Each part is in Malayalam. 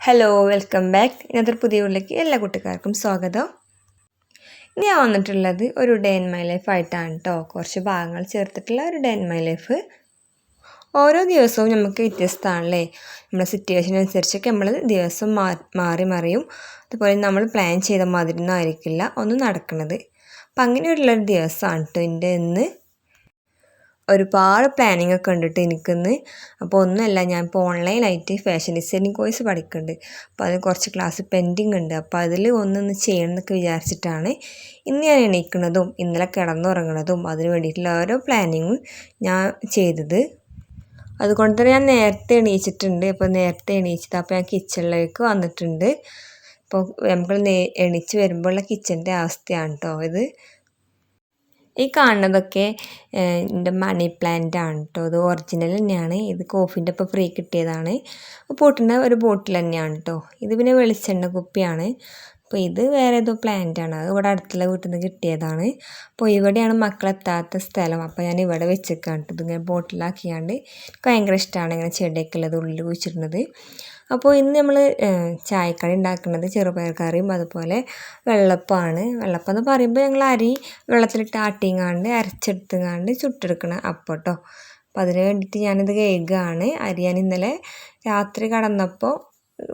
ഹലോ വെൽക്കം ബാക്ക് ഇന്നത്തെ പുതിയ വീട്ടിലേക്ക് എല്ലാ കുട്ടിക്കാർക്കും സ്വാഗതം. ഞാൻ വന്നിട്ടുള്ളത് ഒരു ഡേ ഇൻ മൈ ലൈഫ് ആയിട്ടാണ് കേട്ടോ കുറച്ച് ഭാഗങ്ങൾ ചേർത്തിട്ടുള്ള ഒരു ഡേ ഇൻ മൈ ലൈഫ് ഓരോ ദിവസവും നമുക്ക് വ്യത്യസ്തമാണല്ലേ? നമ്മുടെ സിറ്റുവേഷൻ അനുസരിച്ചൊക്കെ നമ്മൾ ദിവസം മാറി മറിയും. അതുപോലെ നമ്മൾ പ്ലാൻ ചെയ്ത മാതിരി ഒന്നും ആയിരിക്കില്ല. ഒന്നും നടക്കുന്നത് അപ്പം അങ്ങനെയുള്ളൊരു ദിവസമാണ് കേട്ടോ എന്റെ ഇന്ന്. ഒരുപാട് പ്ലാനിങ് ഒക്കെ ഉണ്ട് കേട്ടോ എനിക്കിന്ന്. അപ്പോൾ ഒന്നുമല്ല ഞാൻ ഇപ്പോൾ ഓൺലൈനായിട്ട് ഫാഷൻ ഡിസൈനിങ് കോഴ്സ് പഠിക്കുന്നുണ്ട് അപ്പോൾ അതിന് കുറച്ച് ക്ലാസ് പെൻഡിങ് ഉണ്ട്. അപ്പോൾ അതിൽ ഒന്നൊന്ന് ചെയ്യണം എന്നൊക്കെ വിചാരിച്ചിട്ടാണ് ഇന്ന് ഞാൻ എണീക്കുന്നതും ഇന്നലെ കിടന്നുറങ്ങുന്നതും അതിന് വേണ്ടിയിട്ടുള്ള ഓരോ പ്ലാനിങ്ങും ഞാൻ ചെയ്തത്. അതുകൊണ്ട് തന്നെ ഞാൻ നേരത്തെ എണീച്ചിട്ടുണ്ട്. അപ്പോൾ നേരത്തെ എണീച്ചത് അപ്പോൾ ഞാൻ കിച്ചണിലേക്ക് വന്നിട്ടുണ്ട്. അപ്പോൾ നമുക്ക് എണീച്ച് വരുമ്പോഴുള്ള കിച്ചന്റെ അവസ്ഥയാണ് കേട്ടോ ഇത്. ഈ കാണുന്നതൊക്കെ എന്റെ മണി പ്ലാന്റ് ആണ് കേട്ടോ ഇത് ഒറിജിനൽ തന്നെയാണ്. ഇത് കോഫിന്റെ ഒപ്പം ഫ്രീ കിട്ടിയതാണ്. പൊട്ടുന്ന ഒരു ബോട്ടിൽ തന്നെയാണ് കേട്ടോ ഇത് പിന്നെ വെളിച്ചെണ്ണ കുപ്പിയാണ്. അപ്പോൾ ഇത് വേറെ ഏതോ പ്ലാന്റ് ആണ്. അത് ഇവിടെ അടുത്തുള്ള വീട്ടിൽ നിന്ന് കിട്ടിയതാണ്. അപ്പോൾ ഇവിടെയാണ് മക്കളെത്താത്ത സ്ഥലം. അപ്പോൾ ഞാൻ ഇവിടെ വെച്ചേക്കാണ് കേട്ടോ ഇതിങ്ങനെ ബോട്ടിലാക്കിയാണ്ട് എനിക്ക് ഭയങ്കര ഇഷ്ടമാണ് ഇങ്ങനെ ചെടിയൊക്കെ ഉള്ളത് ഉള്ളിൽ കുഴിച്ചിടുന്നത്. അപ്പോൾ ഇന്ന് നമ്മൾ ചായക്കടി ഉണ്ടാക്കുന്നത് ചെറുപയർ കറിയും അതുപോലെ വെള്ളപ്പമാണ് വെള്ളപ്പം എന്ന് പറയുമ്പോൾ ഞങ്ങൾ അരി വെള്ളത്തിലിട്ട് ആട്ടിങ്ങാണ്ട് അരച്ചെടുത്തുങ്ങാണ്ട് ചുട്ടെടുക്കണ അപ്പം കേട്ടോ അപ്പോൾ അതിന് വേണ്ടിയിട്ട് ഞാനിത് കേൾക്കുകയാണ് അരി ഞാൻ ഇന്നലെ രാത്രി കടന്നപ്പോൾ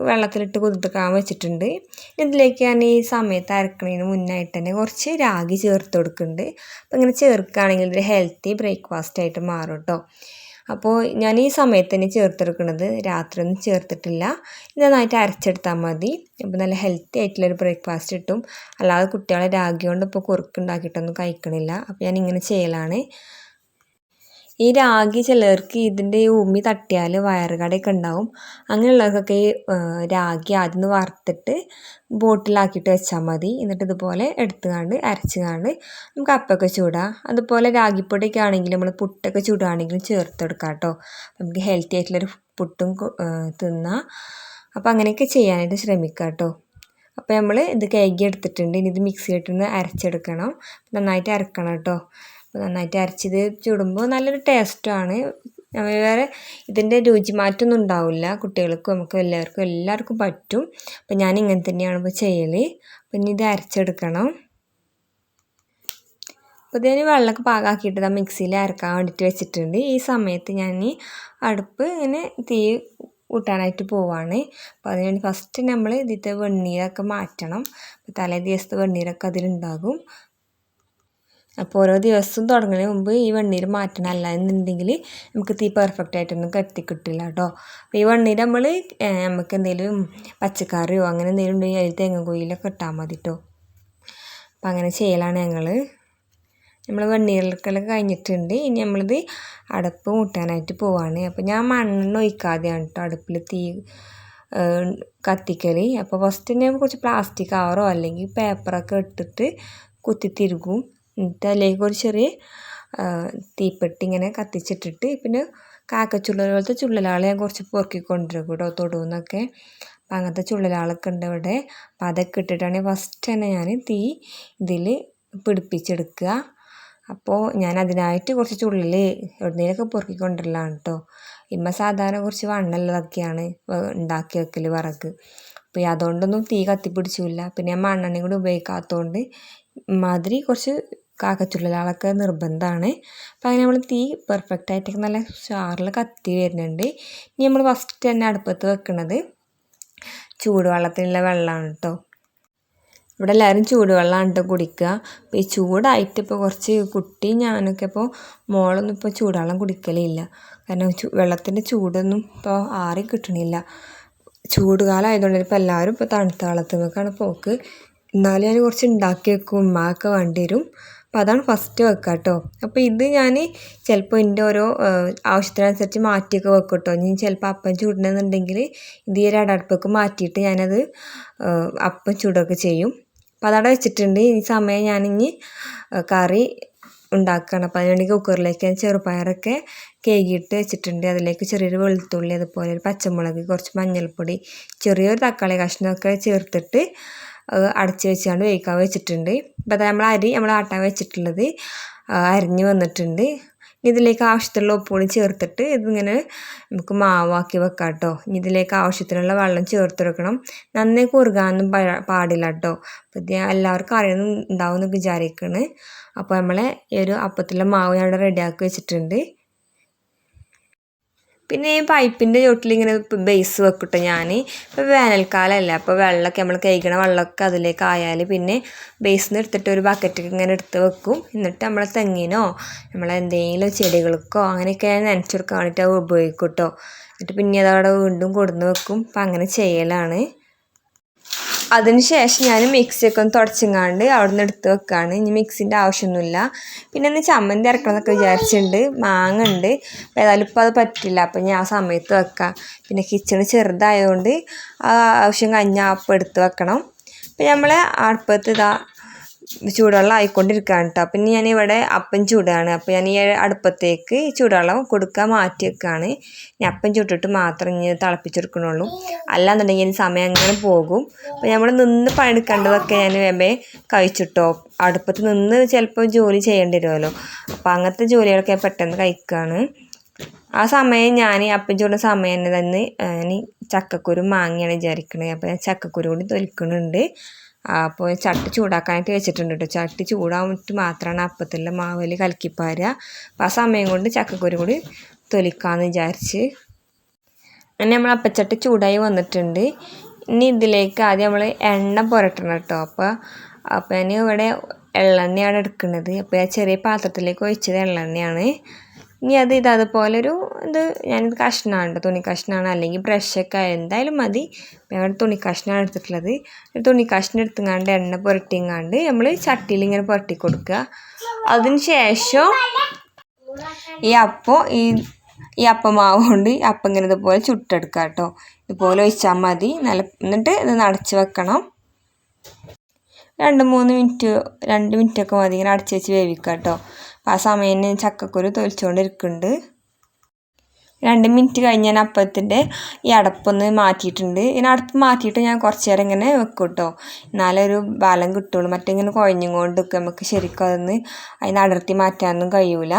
വെള്ളത്തിലിട്ട് കുതിർക്കാൻ വെച്ചിട്ടുണ്ട്. ഇതിലേക്ക് ഞാൻ ഈ സമയത്ത് അരക്കണതിന് മുന്നായിട്ട് തന്നെ കുറച്ച് രാഗി ചേർത്ത് കൊടുക്കുന്നുണ്ട്. അപ്പോൾ ഇങ്ങനെ ചേർക്കുകയാണെങ്കിൽ ഇതൊരു ഹെൽത്തി ബ്രേക്ക്ഫാസ്റ്റ് ആയിട്ട് മാറും കേട്ടോ അപ്പോൾ ഞാൻ ഈ സമയത്ത് തന്നെ ചേർത്തെടുക്കുന്നത് രാത്രി ഒന്നും ചേർത്തിട്ടില്ല നന്നായിട്ട് അരച്ചെടുത്താൽ മതി. അപ്പോൾ നല്ല ഹെൽത്തി ആയിട്ടുള്ളൊരു ബ്രേക്ക്ഫാസ്റ്റ് കിട്ടും. അല്ലാതെ കുട്ടികളെ രാഗി കൊണ്ട് ഇപ്പോൾ കുറുക്കുണ്ടാക്കിയിട്ടൊന്നും കഴിക്കണില്ല. അപ്പോൾ ഞാൻ ഇങ്ങനെ ചെയ്യലാണ്. ഈ രാഗി ചിലർക്ക് ഇതിന്റെ ഈ ഉമ്മി തട്ടിയാൽ വയറുകടയൊക്കെ ഉണ്ടാവും. അങ്ങനെയുള്ളവർക്കൊക്കെ ഈ രാഗി ആദ്യം വറുത്തിട്ട് ബോട്ടിലാക്കിയിട്ട് വെച്ചാൽ മതി. എന്നിട്ട് ഇതുപോലെ എടുത്തുകാണ്ട് അരച്ചുകാണ്ട് നമുക്ക് അപ്പമൊക്കെ ചൂടാം. അതുപോലെ രാഗിപ്പൊടിയൊക്കെ ആണെങ്കിൽ നമ്മൾ പുട്ടൊക്കെ ചൂടുകയാണെങ്കിലും ചേർത്തെടുക്കാം കേട്ടോ. നമുക്ക് ഹെൽത്തി ആയിട്ടുള്ളൊരു പുട്ടും തിന്നാം. അപ്പോൾ അങ്ങനെയൊക്കെ ചെയ്യാനായിട്ട് ശ്രമിക്കാം കേട്ടോ. അപ്പോൾ നമ്മൾ ഇത് കഴുകി എടുത്തിട്ടുണ്ട്. ഇനി ഇത് മിക്സിയിട്ടൊന്ന് അരച്ചെടുക്കണം. നന്നായിട്ട് അരക്കണം കേട്ടോ. നന്നായിട്ട് അരച്ചത് ചുടുമ്പോൾ നല്ലൊരു ടേസ്റ്റാണ് വേറെ ഇതിന്റെ രുചി മാറ്റമൊന്നും ഉണ്ടാവില്ല. കുട്ടികൾക്കും നമുക്ക് എല്ലാവർക്കും എല്ലാവർക്കും പറ്റും. അപ്പം ഞാൻ ഇങ്ങനെ തന്നെയാണ് ഇപ്പോൾ ചെയ്യൽ അപ്പം ഇനി ഇത് അരച്ചെടുക്കണം. അപ്പോൾ ഇതിന് വെള്ളമൊക്കെ പാകാക്കിയിട്ട് മിക്സിയിൽ അരക്കാൻ വേണ്ടിയിട്ട് വെച്ചിട്ടുണ്ട്. ഈ സമയത്ത് ഞാൻ ഈ അടുപ്പ് ഇങ്ങനെ തീ കൂട്ടാനായിട്ട് പോവാണ്. അപ്പോൾ അതിനുവേണ്ടി ഫസ്റ്റ് നമ്മൾ ഇതിന്റെ വെണ്ണീരൊക്കെ മാറ്റണം. തലേ ദിവസത്തെ വെണ്ണീരൊക്കെ അതിലുണ്ടാകും. അപ്പോൾ ഓരോ ദിവസവും തുടങ്ങുന്നതിന് മുമ്പ് ഈ വെണ്ണീര് മാറ്റണം. അല്ല എന്നുണ്ടെങ്കിൽ നമുക്ക് തീ പെർഫെക്റ്റ് ആയിട്ടൊന്നും കത്തി കിട്ടില്ല കേട്ടോ അപ്പോൾ ഈ വെണ്ണീര് നമ്മൾ നമുക്ക് എന്തെങ്കിലും പച്ചക്കറിയോ അങ്ങനെ എന്തെങ്കിലും ഉണ്ടെങ്കിൽ അതിൽ തേങ്ങ കൊയിലൊക്കെ ഇട്ടാൽ മതി കേട്ടോ അപ്പോൾ അങ്ങനെ ചെയ്യലാണ് ഞങ്ങൾ നമ്മൾ വെണ്ണീരിലൊക്കെ കഴിഞ്ഞിട്ടുണ്ട്. ഇനി നമ്മളിത് അടുപ്പ് മുട്ടാനായിട്ട് പോവാണ്. അപ്പോൾ ഞാൻ മണ്ണെണ്ണ ഒഴിക്കാതെയാണ് കേട്ടോ അടുപ്പിൽ തീ കത്തിക്കൽ അപ്പോൾ ഫസ്റ്റ് ഞാൻ കുറച്ച് പ്ലാസ്റ്റിക് കവറോ അല്ലെങ്കിൽ പേപ്പറൊക്കെ ഇട്ടിട്ട് കുത്തി തിരുകും. എന്നിട്ട് അതിലേക്ക് ഒരു ചെറിയ തീപ്പെട്ടി ഇങ്ങനെ കത്തിച്ചിട്ടിട്ട് പിന്നെ കാക്കച്ചുള്ളൽ പോലത്തെ ചുള്ളലാൾ ഞാൻ കുറച്ച് പൊറുക്കി കൊണ്ടുവരും കേട്ടോ തൊടുന്നൊക്കെ. അപ്പം അങ്ങനത്തെ ചുള്ളലാളൊക്കെ ഉണ്ട് ഇവിടെ. അപ്പം അതൊക്കെ ഇട്ടിട്ടാണ് ഫസ്റ്റ് തന്നെ ഞാൻ തീ ഇതിൽ പിടിപ്പിച്ചെടുക്കുക. അപ്പോൾ ഞാൻ അതിനായിട്ട് കുറച്ച് ചുള്ളൽ എവിടുന്നേലൊക്കെ പൊറുക്കി കൊണ്ടുവരലാണ് കേട്ടോ. ഇമ്മ സാധാരണ കുറച്ച് വണ്ണുള്ളതൊക്കെയാണ് ഉണ്ടാക്കി വെക്കൽ വിറക്. അപ്പോൾ അതുകൊണ്ടൊന്നും തീ കത്തിപ്പിടിച്ചില്ല. പിന്നെ ഞാൻ മണ്ണെണ്ണയും കൂടി ഉപയോഗിക്കാത്തതുകൊണ്ട് മാതിരി കുറച്ച് കാക്കച്ചുള്ളലാളൊക്കെ നിർബന്ധമാണ്. അപ്പോൾ അങ്ങനെ നമ്മൾ തീ പെർഫെക്റ്റ് ആയിട്ട് നല്ല ചാറിൽ കത്തി വരുന്നുണ്ട്. ഇനി നമ്മൾ ഫസ്റ്റ് തന്നെ അടുപ്പത്ത് വെക്കുന്നത് ചൂടുവെള്ളത്തിനുള്ള വെള്ളമാണ് കേട്ടോ ഇവിടെ എല്ലാവരും ചൂടുവെള്ളമാണ് കേട്ടോ കുടിക്കുക. അപ്പോൾ ഈ ചൂടായിട്ട് ഇപ്പോൾ കുറച്ച് കുട്ടി ഞാനൊക്കെ ഇപ്പോൾ മോളൊന്നും ഇപ്പോൾ ചൂടുവെള്ളം കുടിക്കലില്ല. കാരണം വെള്ളത്തിന്റെ ചൂടൊന്നും ഇപ്പോൾ ആറി കിട്ടണില്ല. ചൂടുകാലം ആയതുകൊണ്ട് ഇപ്പോൾ എല്ലാവരും ഇപ്പോൾ തണുത്ത വെള്ളത്തിലേക്കാണ് പോക്ക്. എന്നാലും ഞാൻ കുറച്ച് ഉണ്ടാക്കി വെക്കും. ഉമ്മാക്ക് വേണ്ടി വരും. അപ്പോൾ അതാണ് ഫസ്റ്റ് വെക്കുക കേട്ടോ അപ്പോൾ ഇത് ഞാൻ ചിലപ്പോൾ എന്റെ ഓരോ ആവശ്യത്തിനനുസരിച്ച് മാറ്റിയൊക്കെ വെക്കും കേട്ടോ ഇനി ചിലപ്പോൾ അപ്പം ചൂടണമെന്നുണ്ടെങ്കിൽ ഇത് ഈ ഒരടടുപ്പൊക്കെ മാറ്റിയിട്ട് ഞാനത് അപ്പം ചൂടൊക്കെ ചെയ്യും. അപ്പോൾ അതവിടെ വെച്ചിട്ടുണ്ട്. ഈ സമയം ഞാനിനി കറി ഉണ്ടാക്കുകയാണ് അപ്പോൾ അതിനുവേണ്ടി കുക്കറിലേക്ക് ചെറുപയറൊക്കെ കേകിയിട്ട് വെച്ചിട്ടുണ്ട്. അതിലേക്ക് ചെറിയൊരു വെളുത്തുള്ളി അതുപോലെ ഒരു പച്ചമുളക് കുറച്ച് മഞ്ഞൾപ്പൊടി ചെറിയൊരു തക്കാളി കഷ്ണമൊക്കെ ചേർത്തിട്ട് അടച്ച് വെച്ചാണ്ട് വേവിക്കാൻ വെച്ചിട്ടുണ്ട്. അപ്പോൾ അത് നമ്മൾ അരി നമ്മൾ ആട്ടാൻ വെച്ചിട്ടുള്ളത് അരിഞ്ഞ് വന്നിട്ടുണ്ട്. ഇതിലേക്ക് ആവശ്യത്തിനുള്ള ഉപ്പുകൂടി ചേർത്തിട്ട് ഇതിങ്ങനെ നമുക്ക് മാവാക്കി വെക്കാം കേട്ടോ ഇനി ഇതിലേക്ക് ആവശ്യത്തിനുള്ള വെള്ളം ചേർത്ത് കൊടുക്കണം. നന്നായി കുറുകാനൊന്നും പാടില്ല കേട്ടോ ഇത് എല്ലാവർക്കും അറിയുന്നുണ്ടാവും എന്ന് വിചാരിക്കണ്. അപ്പോൾ നമ്മളെ ഈ ഒരു അപ്പത്തിലെ മാവ് ഞാൻ ഇവിടെ റെഡിയാക്കി വെച്ചിട്ടുണ്ട്. പിന്നെ ഈ പൈപ്പിന്റെ ചോട്ടിൽ ഇങ്ങനെ ബേസ് വെക്കട്ടെ ഞാൻ ഇപ്പോൾ വേനൽക്കാലമല്ല അപ്പോൾ വെള്ളമൊക്കെ നമ്മൾ കഴിക്കണ വെള്ളമൊക്കെ അതിലേക്ക് ആയാൽ പിന്നെ ബേസിൽ നിന്ന് എടുത്തിട്ട് ഒരു ബക്കറ്റിൽ ഇങ്ങനെ എടുത്ത് വെക്കും. എന്നിട്ട് നമ്മളെ തെങ്ങിനോ നമ്മളെ എന്തെങ്കിലും ചെടികൾക്കോ അങ്ങനെയൊക്കെ നനച്ചെടുക്കാൻ വേണ്ടിയിട്ട് അത് ഉപയോഗിക്കും കേട്ടോ എന്നിട്ട് പിന്നെ അതവിടെ വീണ്ടും കൊടുന്ന് വെക്കും. അപ്പം അങ്ങനെ ചെയ്യലാണ്. അതിന് ശേഷം ഞാൻ മിക്സിയൊക്കെ ഒന്ന് തുടച്ചിങ്ങാണ്ട് അവിടെ നിന്ന് എടുത്ത് വെക്കുകയാണ് ഇനി മിക്സിന്റെ ആവശ്യമൊന്നുമില്ല. പിന്നെ ഒന്ന് ചമ്മന്തി ഇറക്കണമെന്നൊക്കെ വിചാരിച്ചിട്ടുണ്ട്. മാങ്ങ ഉണ്ട്. ഏതായാലും ഇപ്പോൾ അത് പറ്റില്ല. അപ്പം ഞാൻ ആ സമയത്ത് വെക്കാം. പിന്നെ കിച്ചണ് ചെറുതായതുകൊണ്ട് ആ ആവശ്യം കഴിഞ്ഞാൽ അപ്പം എടുത്ത് വെക്കണം. അപ്പം നമ്മൾ അടുപ്പത്ത് ഇതാ ചൂടുവെള്ളം ആയിക്കൊണ്ടിരിക്കുകയാണ് കേട്ടോ പിന്നെ ഞാൻ ഇവിടെ അപ്പം ചൂടാണ്. അപ്പം ഞാൻ ഈ അടുപ്പത്തേക്ക് ചൂടുവെള്ളം കൊടുക്കാൻ മാറ്റി വെക്കുകയാണ്. ഇനി അപ്പം ചുട്ടിട്ട് മാത്രം ഇനി തിളപ്പിച്ചെടുക്കണുള്ളൂ. അല്ലാന്നുണ്ടെങ്കിൽ ഇനി സമയം അങ്ങനെ പോകും. അപ്പോൾ നമ്മൾ നിന്ന് പണിയെടുക്കേണ്ടതൊക്കെ ഞാൻ വേമ്പേ കഴിച്ചിട്ടോ. അടുപ്പത്ത് നിന്ന് ചിലപ്പോൾ ജോലി ചെയ്യേണ്ടി വരുമല്ലോ. അപ്പോൾ അങ്ങനത്തെ ജോലികളൊക്കെ പെട്ടെന്ന് കഴിക്കുകയാണ്. ആ സമയം ഞാൻ അപ്പം ചൂടുന്ന സമയം തന്നെ ഞാൻ ചക്കക്കുരു മാങ്ങിയാണ് വിചാരിക്കണത് അപ്പോൾ ഞാൻ ചക്കക്കുരു കൂടി തൊലിക്കുന്നുണ്ട് അപ്പോൾ ചട്ടി ചൂടാക്കാനായിട്ട് വെച്ചിട്ടുണ്ട് കേട്ടോ. ചട്ടി ചൂടാവിട്ട് മാത്രമാണ് അപ്പത്തിലെ മാവിൽ കലക്കിപ്പാരുക അപ്പോൾ ആ സമയം കൊണ്ട് ചക്കക്കുരു കൂടി തൊലിക്കാമെന്ന് വിചാരിച്ച്. അങ്ങനെ നമ്മൾ അപ്പച്ചട്ടി ചൂടായി വന്നിട്ടുണ്ട്. ഇനി ഇതിലേക്ക് ആദ്യം നമ്മൾ എണ്ണ പുരട്ടണം കേട്ടോ. അപ്പോൾ അപ്പം ഞാൻ ഇവിടെ എള്ളെണ്ണയാണ് എടുക്കുന്നത്. അപ്പോൾ ആ ചെറിയ പാത്രത്തിലേക്ക് ഒഴിച്ചത് എള്ളെണ്ണയാണ്. ഇനി അത് ഇത് അതുപോലെ ഒരു ഇത് ഞാനിത് കഷ്ണമാണ് തുണി കഷ്ണമാണ്. അല്ലെങ്കിൽ ബ്രഷൊക്കെ എന്തായാലും മതി. ഞങ്ങളുടെ തുണി കഷ്ണമാണ് എടുത്തിട്ടുള്ളത്. തുണി കഷ്ണം എടുത്തുങ്ങാണ്ട് എണ്ണ പുരട്ടിങ്ങാണ്ട് നമ്മൾ ചട്ടിയിൽ ഇങ്ങനെ പുരട്ടി കൊടുക്കുക. അതിന് ശേഷം ഈ അപ്പം ഈ ഈ അപ്പമാവ് കൊണ്ട് അപ്പം ഇങ്ങനെ ഇതുപോലെ ചുട്ടെടുക്കുക കേട്ടോ. ഇതുപോലെ ഒഴിച്ചാൽ മതി. നല്ല എന്നിട്ട് ഇത് നടച്ച് വെക്കണം. രണ്ട് മൂന്ന് മിനിറ്റ് രണ്ട് മിനിറ്റൊക്കെ മതി. ഇങ്ങനെ അടച്ച് വെച്ച് വേവിക്കുക കേട്ടോ. അപ്പോൾ ആ സമയം ഞാൻ ചക്കക്കുരു തൊലിച്ചുകൊണ്ടിരിക്കുന്നുണ്ട് രണ്ട് മിനിറ്റ് കഴിഞ്ഞ് ഞാൻ അപ്പത്തിന്റെ ഈ അടപ്പൊന്ന് മാറ്റിയിട്ടുണ്ട്. ഇനി അടപ്പ് മാറ്റിയിട്ട് ഞാൻ കുറച്ച് നേരം ഇങ്ങനെ വെക്കും കേട്ടോ എന്നാലൊരു ബലം കിട്ടുള്ളൂ. മറ്റിങ്ങനെ കുഴഞ്ഞും കൊണ്ട് നിൽക്കും നമുക്ക് ശരിക്കും അതൊന്ന് അതിന് അടർത്തി മാറ്റാനൊന്നും കഴിയൂല.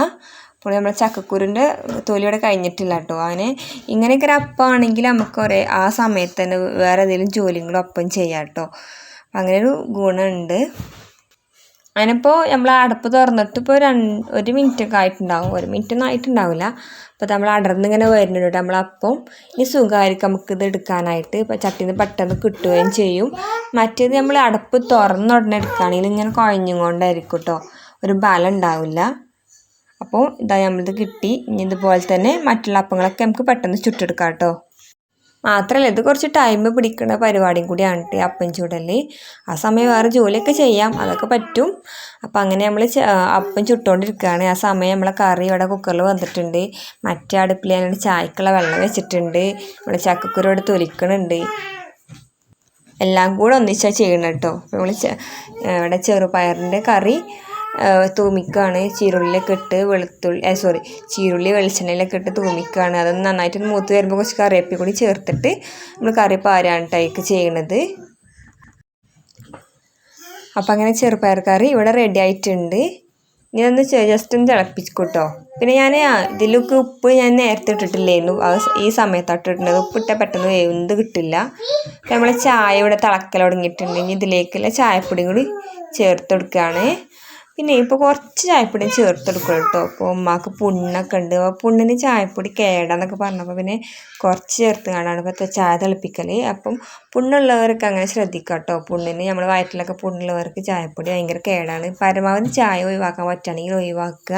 അപ്പോൾ നമ്മൾ ചക്കക്കുരുന്റെ തൊലിയോടെ കഴിഞ്ഞിട്ടില്ല കേട്ടോ അങ്ങനെ ഇങ്ങനെയൊക്കെ ഒരു അപ്പമാണെങ്കിൽ നമുക്ക് ഒരേ ആ സമയത്ത് തന്നെ വേറെ ഏതെങ്കിലും ജോലികളും ഒപ്പം ചെയ്യാം കേട്ടോ. അങ്ങനെ ഒരു ഗുണമുണ്ട്. അതിനിപ്പോൾ നമ്മൾ അടപ്പ് തുറന്നിട്ട് ഇപ്പോൾ രണ്ട് ഒരു മിനിറ്റ് ഒക്കെ ആയിട്ടുണ്ടാവും. ഒരു മിനിറ്റ് ഒന്നും ആയിട്ടുണ്ടാവില്ല അപ്പോൾ നമ്മൾ അടർന്നിങ്ങനെ വരുന്നുണ്ട് നമ്മളപ്പം ഇനി സുഖമായിരിക്കും ഇത് എടുക്കാനായിട്ട്. ഇപ്പോൾ ചട്ടിന്ന് പെട്ടെന്ന് കിട്ടുകയും ചെയ്യും. മറ്റേത് നമ്മൾ അടപ്പ് തുറന്ന ഉടനെ എടുക്കുകയാണെങ്കിൽ ഇങ്ങനെ കുഴഞ്ഞും കൊണ്ടായിരിക്കും കേട്ടോ. ഒരു ബലം ഉണ്ടാവില്ല. അപ്പോൾ ഇതാ നമ്മളിത് കിട്ടി. ഇനി ഇതുപോലെ തന്നെ മറ്റുള്ള അപ്പങ്ങളൊക്കെ നമുക്ക് പെട്ടെന്ന് ചുട്ടെടുക്കാം കേട്ടോ. മാത്രമല്ല ഇത് കുറച്ച് ടൈം പിടിക്കുന്ന പരിപാടിയും കൂടിയാണ് കേട്ടോ അപ്പം ചൂടൽ. ആ സമയം വേറെ ജോലിയൊക്കെ ചെയ്യാം അതൊക്കെ പറ്റും. അപ്പം അങ്ങനെ നമ്മൾ അപ്പം ചുട്ടുകൊണ്ടിരിക്കുകയാണ് ആ സമയം നമ്മളെ കറി ഇവിടെ കുക്കറിൽ വന്നിട്ടുണ്ട്. മറ്റേ അടുപ്പിൽ ഞാൻ ചായക്കുള്ള വെള്ളം വെച്ചിട്ടുണ്ട്. നമ്മുടെ ചക്കക്കുരു ഇവിടെ തൊലിക്കണുണ്ട്. എല്ലാം കൂടെ ഒന്നിച്ചാൽ ചെയ്യണം കേട്ടോ നമ്മൾ ഇവിടെ ചെറുപയറിന്റെ കറി തൂമിക്കുകയാണ് ചീരുള്ളിലൊക്കെ ഇട്ട് വെളുത്തുള്ളി സോറി ചീരുള്ളി വെളിച്ചെണ്ണയിലൊക്കെ ഇട്ട് തൂമിക്കുകയാണ് അതൊന്ന് നന്നായിട്ട് മൂത്ത് വരുമ്പോൾ കുറച്ച് കറിവേപ്പി കൂടി ചേർത്തിട്ട് നമ്മൾ കറി പാരാണ് ടൈക്ക് ചെയ്യണത്. അപ്പം അങ്ങനെ ചെറുപയർ കറി ഇവിടെ റെഡി ആയിട്ടുണ്ട്. ഇനി ഒന്ന് ജസ്റ്റ് ഒന്ന് തിളപ്പിച്ചിട്ടോ. പിന്നെ ഞാൻ ഇതിലേക്ക് ഉപ്പ് ഞാൻ നേരത്തെ ഇട്ടിട്ടില്ലായിരുന്നു അത് ഈ സമയത്താണ് ഉപ്പ് ഇട്ടാൽ പെട്ടെന്ന് വേവുന്നത് കിട്ടില്ല. നമ്മൾ ചായ ഇവിടെ തിളക്കൽ തുടങ്ങിയിട്ടുണ്ട്. ഇനി ഇതിലേക്കുള്ള ചായപ്പൊടിയും കൂടി ചേർത്ത് കൊടുക്കുകയാണ് പിന്നെ ഇപ്പോൾ കുറച്ച് ചായപ്പൊടി ചേർത്ത് കൊടുക്കണം കേട്ടോ അപ്പോൾ ഉമ്മാക്ക് പുണ്ണൊക്കെ ഉണ്ട്. അപ്പോൾ പുണ്ണിന് ചായപ്പൊടി കേടാന്നൊക്കെ പറഞ്ഞപ്പോൾ പിന്നെ കുറച്ച് ചേർത്ത് കാണാണ് ഇപ്പോൾ ചായ തിളപ്പിക്കൽ അപ്പം പുണ്ണുള്ളവർക്ക് അങ്ങനെ ശ്രദ്ധിക്കുക കേട്ടോ പുണ്ണിന് നമ്മൾ വയറ്റിലൊക്കെ പുണ്ണുള്ളവർക്ക് ചായപ്പൊടി ഭയങ്കര കേടാണ്. പരമാവധി ചായ ഒഴിവാക്കാൻ പറ്റുകയാണെങ്കിൽ ഒഴിവാക്കുക.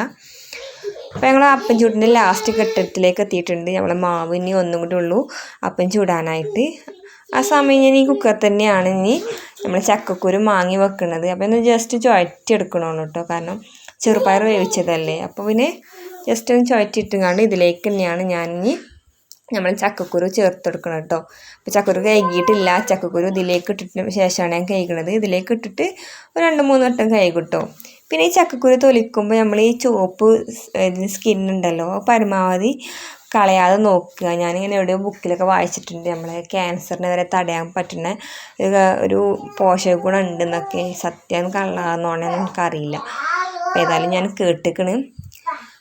അപ്പോൾ ഞങ്ങൾ അപ്പം ചൂടിന്റെ ലാസ്റ്റ് ഘട്ടത്തിലേക്ക് എത്തിയിട്ടുണ്ട്. നമ്മളെ മാവ് ഇനി ഒന്നും കൂടെ ഉള്ളൂ. അപ്പം ചൂടാനായിട്ട് ആ സമയം ഞാൻ ഈ കുക്കർ തന്നെയാണ് ഇനി നമ്മൾ ചക്കക്കുരു മാങ്ങി വെക്കുന്നത് അപ്പോൾ ഒന്ന് ജസ്റ്റ് ചുഴറ്റി എടുക്കണമല്ലോ കേട്ടോ കാരണം ചെറുപയർ വേവിച്ചതല്ലേ. അപ്പോൾ പിന്നെ ജസ്റ്റ് ഒന്ന് ചുഴറ്റിയിട്ടുങ്ങാണ്ട് ഇതിലേക്ക് തന്നെയാണ് ഞാൻ ഇനി നമ്മൾ ചക്കക്കുരു ചേർത്തെടുക്കണം കേട്ടോ അപ്പോൾ ചക്കക്കുരു കഴുകിയിട്ടില്ല. ചക്കക്കുരു ഇതിലേക്ക് ഇട്ടിട്ട് ശേഷമാണ് ഞാൻ കഴുകണത്. ഇതിലേക്ക് ഇട്ടിട്ട് ഒരു രണ്ട് മൂന്ന് വട്ടം കഴുകും കേട്ടോ പിന്നെ ഈ ചക്കക്കുരു തൊലിക്കുമ്പോൾ നമ്മൾ ഈ ചുവപ്പ് സ്കിന്നുണ്ടല്ലോ പരമാവധി കളയാതെ നോക്കുക. ഞാനിങ്ങനെ എവിടെയോ ബുക്കിലൊക്കെ വായിച്ചിട്ടുണ്ട്. നമ്മളെ ക്യാൻസറിനെ വരെ തടയാൻ പറ്റുന്ന ഒരു പോഷക ഗുണം ഉണ്ടെന്നൊക്കെ സത്യം കള്ളാന്നോണെന്ന് എനിക്കറിയില്ല. അപ്പോൾ ഏതായാലും ഞാൻ കേട്ടിക്കണ്.